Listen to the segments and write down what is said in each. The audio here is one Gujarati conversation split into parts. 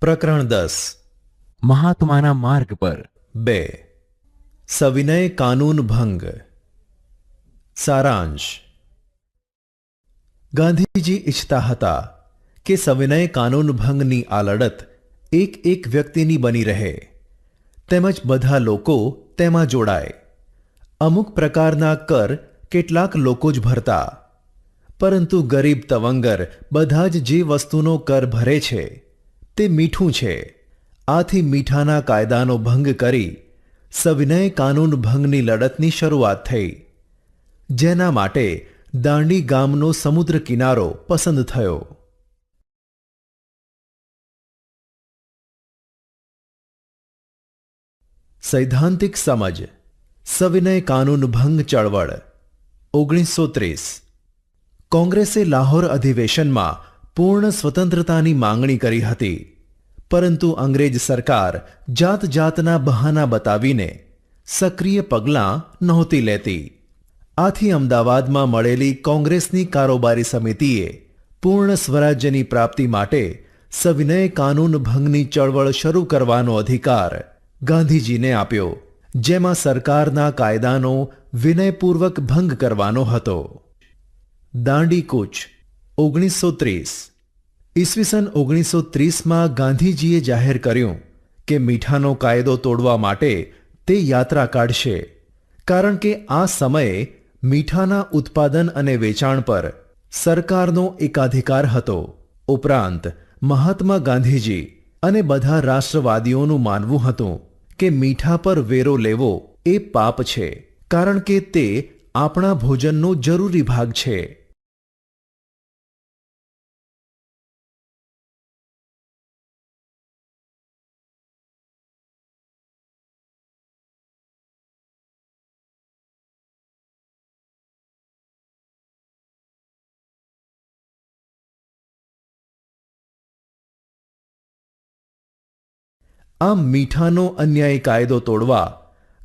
પ્રકરણ દસ. મહાત્માના માર્ગ પર. બે. સવિનય કાનૂન ભંગ. સારાંશ. ગાંધીજી ઈચ્છતા હતા કે સવિનય કાનૂન ભંગની આ લડત એક એક વ્યક્તિની બની રહે. તેમજ બધા લોકો તેમાં જોડાય. અમુક પ્રકારના કર કેટલાક લોકો જ ભરતા. પરંતુ ગરીબ તવંગર બધા જ જે વસ્તુનો કર ભરે છે તે મીઠું છે. આથી મીઠાના કાયદાનો ભંગ કરી સવિનય કાનૂન ભંગની લડતની શરૂઆત થઈ, જેના માટે દાંડી ગામનો સમુદ્ર કિનારો પસંદ થયો. સૈદ્ધાંતિક સમજ, સવિનય કાનૂન ભંગ ચળવળ, ઓગણીસો ત્રીસ. કોંગ્રેસે લાહોર અધિવેશનમાં પૂર્ણ સ્વતંત્રતાની માંગણી કરી હતી. પરંતુ અંગ્રેજ સરકાર જાત જાતના બહાના બતાવીને સક્રિય પગલાં નહોતી લેતી. આથી અમદાવાદમાં મળેલી કોંગ્રેસની કારોબારી સમિતિએ પૂર્ણ સ્વરાજ્યની પ્રાપ્તિ માટે સવિનય કાનૂન ભંગની ચળવળ શરૂ કરવાનો અધિકાર ગાંધીજીને આપ્યો, જેમાં સરકારના કાયદાનો વિનયપૂર્વક ભંગ કરવાનો હતો. દાંડી કૂચ ઓગણીસો ત્રીસ. ઈસવીસન ઓગણીસો ત્રીસમાં ગાંધીજીએ જાહેર કર્યું કે મીઠાનો કાયદો તોડવા માટે તે યાત્રા કાઢશે, કારણ કે આ સમયે મીઠાના ઉત્પાદન અને વેચાણ પર સરકારનો એકાધિકાર હતો. ઉપરાંત, મહાત્મા ગાંધીજી અને બધા રાષ્ટ્રવાદીઓનું માનવું હતું કે મીઠા પર વેરો લેવો એ પાપ છે, કારણ કે તે આપણા ભોજનનો જરૂરી ભાગ છે. આમ મીઠાનો અન્યાય કાયદો તોડવા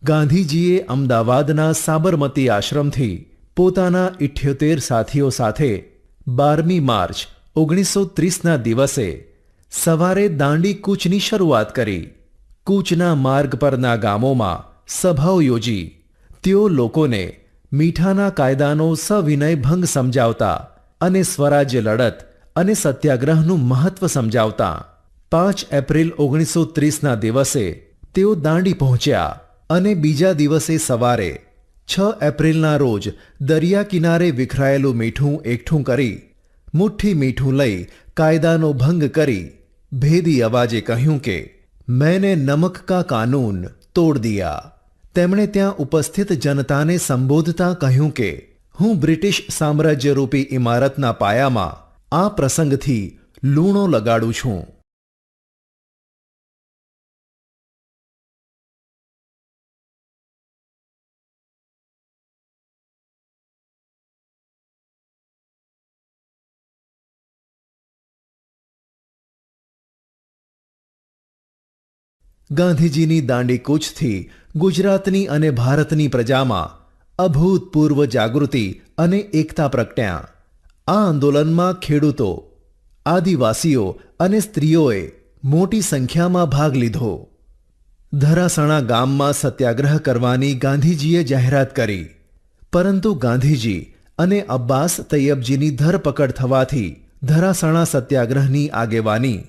ગાંધીજીએ અમદાવાદના સાબરમતી આશ્રમથી પોતાના ઇઠ્યોતેર સાથીઓ સાથે બારમી માર્ચ ઓગણીસો ત્રીસના દિવસે સવારે દાંડી કૂચની શરૂઆત કરી. કૂચના માર્ગ પરના ગામોમાં સભાઓ યોજી. તેઓ લોકોને મીઠાના કાયદાનો સવિનય ભંગ સમજાવતા અને સ્વરાજ્ય લડત અને સત્યાગ્રહનું મહત્વ સમજાવતા પાંચ એપ્રિલ ઓગણીસો ત્રીસના દિવસે તેઓ દાંડી પહોંચ્યા અને બીજા દિવસે સવારે છ એપ્રિલના રોજ દરિયા કિનારે વિખરાયેલું મીઠું એકઠું કરી, મુઠ્ઠી મીઠું લઈ કાયદાનો ભંગ કરી ભેદી અવાજે કહ્યું કે, મેને નમક કા કાનૂન તોડ દિયા. તેમણે ત્યાં ઉપસ્થિત જનતાને સંબોધતા કહ્યું કે, હું બ્રિટિશ સામ્રાજ્યરૂપી ઇમારતના પાયામાં આ પ્રસંગથી લૂણો લગાડું છું. ગાંધીજીની દાંડીકૂચથી ગુજરાતની અને ભારતની પ્રજામાં અભૂતપૂર્વ જાગૃતિ અને એકતા પ્રગટ્યા. આ આંદોલનમાં ખેડૂતો, આદિવાસીઓ અને સ્ત્રીઓએ મોટી સંખ્યામાં ભાગ લીધો. ધરાસણા ગામમાં સત્યાગ્રહ કરવાની ગાંધીજીએ જાહેરાત કરી. પરંતુ ગાંધીજી અને અબ્બાસ તૈયબજીની ધરપકડ થવાથી ધરાસણા સત્યાગ્રહની આગેવાની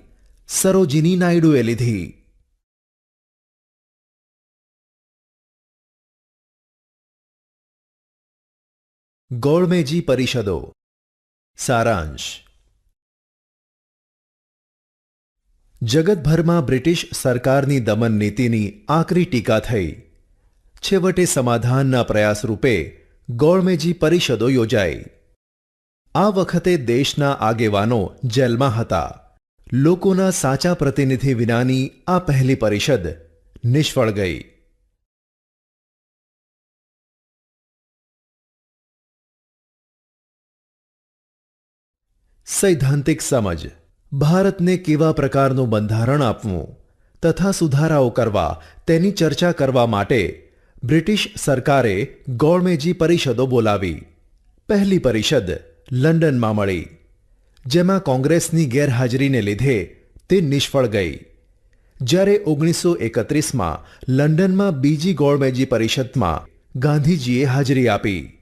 સરોજીની નાયડુએ લીધી. ગોળમેજી પરિષદો. સારાંશ. જગતભરમાં બ્રિટિશ સરકારની દમન નીતિની આકરી ટીકા થઈ. છેવટે સમાધાનના પ્રયાસ રૂપે ગોળમેજી પરિષદો યોજાઈ. આ વખતે દેશના આગેવાનો જેલમાં હતા. લોકોના સાચા પ્રતિનિધિ વિનાની આ પહેલી પરિષદ નિષ્ફળ ગઈ. સૈદ્ધાંતિક સમજ. ભારતને કેવા પ્રકારનું બંધારણ આપવું તથા સુધારાઓ કરવા તેની ચર્ચા કરવા માટે બ્રિટિશ સરકારે ગોળમેજી પરિષદો બોલાવી. પહેલી પરિષદ લંડનમાં મળી. જેમાં કોંગ્રેસની ગેરહાજરીને લીધે તે નિષ્ફળ ગઈ. જ્યારે ઓગણીસો એકત્રીસમાં લંડનમાં બીજી ગોળમેજી પરિષદમાં ગાંધીજીએ હાજરી આપી.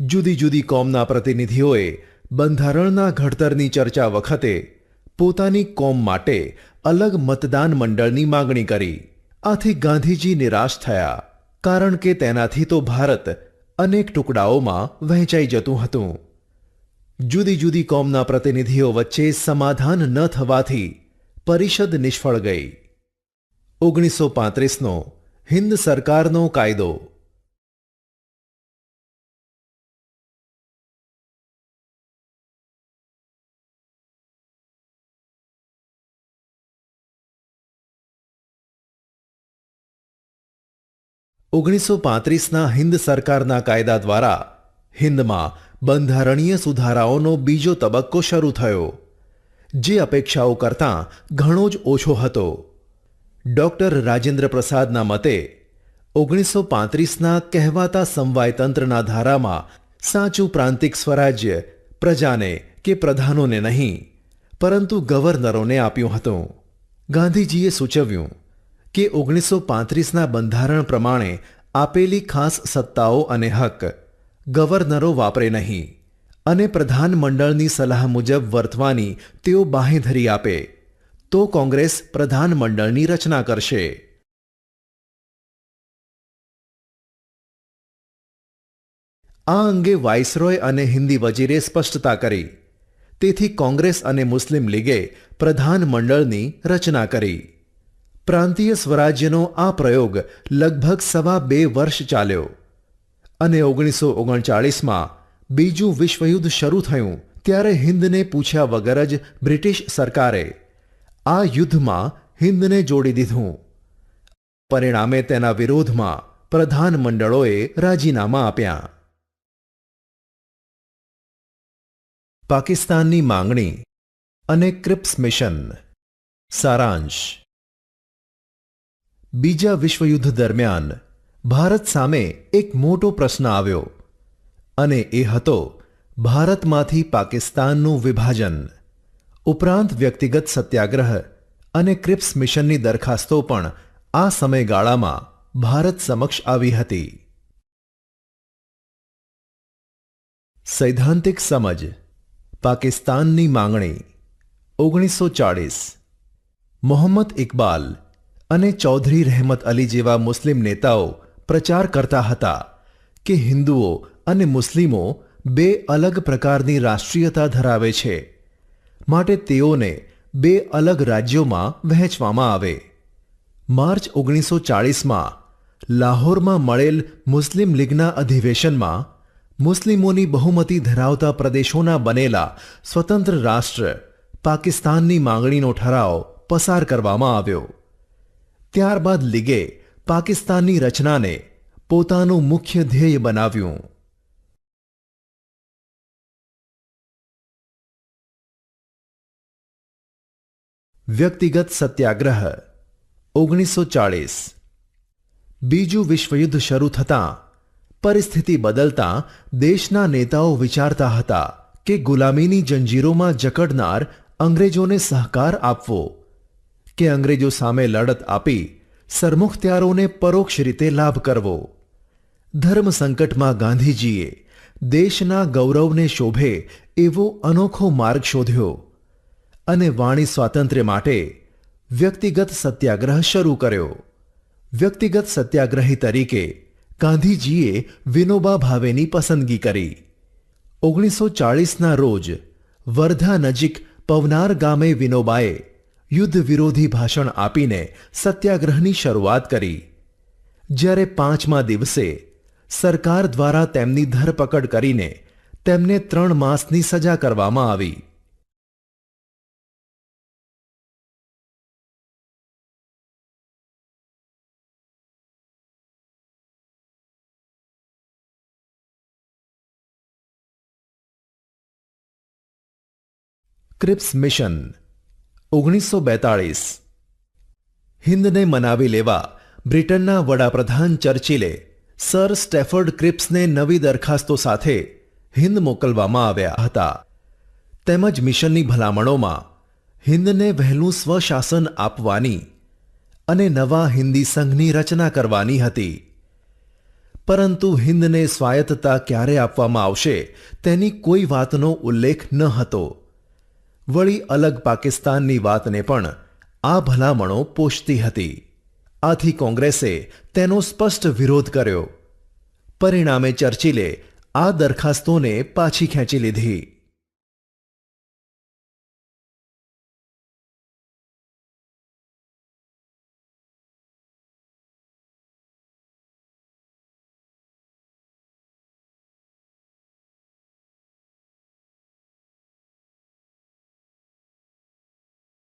જુદી જુદી કોમના પ્રતિનિધિઓએ બંધારણના ઘડતરની ચર્ચા વખતે પોતાની કોમ માટે અલગ મતદાન મંડળની માગણી કરી. આથી ગાંધીજી નિરાશ થયા, કારણ કે તેનાથી તો ભારત અનેક ટુકડાઓમાં વહેંચાઈ જતું હતું. જુદી જુદી કોમના પ્રતિનિધિઓ વચ્ચે સમાધાન ન થવાથી પરિષદ નિષ્ફળ ગઈ. ઓગણીસો પાંત્રીસનો હિન્દ સરકારનો કાયદો ઓગણીસો પાંત્રીસના હિન્દ સરકારના કાયદા દ્વારા હિન્દમાં બંધારણીય સુધારાઓનો બીજો તબક્કો શરૂ થયો, જે અપેક્ષાઓ કરતાં ઘણો જ ઓછો હતો. ડોક્ટર રાજેન્દ્ર પ્રસાદના મતે ઓગણીસો પાંત્રીસના કહેવાતા સમવાયતંત્રના ધારામાં સાચું પ્રાંતિક સ્વરાજ્ય પ્રજાને કે પ્રધાનોને નહીં, પરંતુ ગવર્નરોને આપ્યું હતું. ગાંધીજીએ સૂચવ્યું કે ઓગણીસો પાંત્રીસના બંધારણ પ્રમાણે આપેલી ખાસ સત્તાઓ અને હક ગવર્નરો વાપરે નહીં અને પ્રધાનમંડળની સલાહ મુજબ વર્તવાની તેઓ બાહેધરી આપે, તો કોંગ્રેસ પ્રધાનમંડળની રચના કરશે. આ અંગે વાઇસરોય અને હિન્દી વજીરે સ્પષ્ટતા કરી. તેથી કોંગ્રેસ અને મુસ્લિમ લીગે પ્રધાનમંડળની રચના કરી. પ્રાંતીય સ્વરાજ્યનો આ પ્રયોગ લગભગ સવા બે વર્ષ ચાલ્યો. અને ઓગણીસો ઓગણચાળીસમાં બીજું વિશ્વયુદ્ધ શરૂ થયું ત્યારે હિન્દને પૂછ્યા વગર જ બ્રિટિશ સરકારે આ યુદ્ધમાં હિન્દને જોડી દીધું. પરિણામે તેના વિરોધમાં પ્રધાનમંડળોએ રાજીનામા આપ્યા. પાકિસ્તાનની માંગણી અને ક્રિપ્સ મિશન. સારાંશ. બીજા વિશ્વયુદ્ધ દરમિયાન ભારત સામે એક મોટો પ્રશ્ન આવ્યો અને એ હતો ભારતમાંથી પાકિસ્તાનનું વિભાજન. ઉપરાંત વ્યક્તિગત સત્યાગ્રહ અને ક્રિપ્સ મિશનની દરખાસ્તો પણ આ સમયગાળામાં ભારત સમક્ષ આવી હતી. સૈદ્ધાંતિક સમજ. પાકિસ્તાનની માંગણી. ઓગણીસો ચાળીસ. મોહમ્મદ ઇકબાલ અને ચૌધરી રહેમત અલી જેવા મુસ્લિમ નેતાઓ પ્રચાર કરતા હતા કે હિન્દુઓ અને મુસ્લિમો બે અલગ પ્રકારની રાષ્ટ્રીયતા ધરાવે છે, માટે તેઓને બે અલગ રાજ્યોમાં વહેંચવામાં આવે. માર્ચ ઓગણીસો ચાળીસમાં લાહોરમાં મળેલ મુસ્લિમ લીગના અધિવેશનમાં મુસ્લિમોની બહુમતી ધરાવતા પ્રદેશોના બનેલા સ્વતંત્ર રાષ્ટ્ર પાકિસ્તાનની માંગણીનો ઠરાવ પસાર કરવામાં આવ્યો. ત્યારબાદ લીગે પાકિસ્તાનની રચનાને પોતાનું મુખ્ય ધ્યેય બનાવ્યું. વ્યક્તિગત સત્યાગ્રહ, ઓગણીસો ચાળીસ. બીજું વિશ્વયુદ્ધ શરૂ થતાં, પરિસ્થિતિ બદલતા દેશના નેતાઓ વિચારતા હતા કે ગુલામીની જંજીરોમાં જકડનાર અંગ્રેજોને સહકાર આપવો કે અંગ્રેજો સામે લડત આપી સરમુખત્યારોને પરોક્ષ રીતે લાભ કરવો. ધર્મ સંકટમાં ગાંધીજીએ દેશના ગૌરવને શોભે એવો અનોખો માર્ગ શોધ્યો અને વાણી સ્વાતંત્ર્ય માટે વ્યક્તિગત સત્યાગ્રહ શરૂ કર્યો. વ્યક્તિગત સત્યાગ્રહી તરીકે ગાંધીજીએ વિનોબા ભાવેની પસંદગી કરી. ઓગણીસો ચાળીસના રોજ વર્ધા નજીક પવનાર ગામે વિનોબાએ યુદ્ધ વિરોધી ભાષણ આપીને સત્યાગ્રહની શરૂઆત કરી. જ્યારે પાંચમા દિવસે સરકાર દ્વારા તેમની ધરપકડ કરીને તેમને ત્રણ માસની સજા કરવામાં આવી. ક્રિપ્સ મિશન ઓગણીસો બેતાળીસ. હિન્દને મનાવી લેવા બ્રિટનના વડાપ્રધાન ચર્ચિલે સર સ્ટેફર્ડ ક્રિપ્સને નવી દરખાસ્તો સાથે હિન્દ મોકલવામાં આવ્યા હતા. તેમજ મિશનની ભલામણોમાં હિન્દને વહેલું સ્વશાસન આપવાની અને નવા હિન્દી સંઘની રચના કરવાની હતી. પરંતુ હિન્દને સ્વાયત્તતા ક્યારે આપવામાં આવશે તેની કોઈ વાતનો ઉલ્લેખ ન હતો. વળી અલગ પાકિસ્તાનની વાતને પણ આ ભલામણો પોષતી હતી. આથી કોંગ્રેસે તેનો સ્પષ્ટ વિરોધ કર્યો. પરિણામે ચર્ચિલે આ દરખાસ્તોને પાછી ખેંચી લીધી.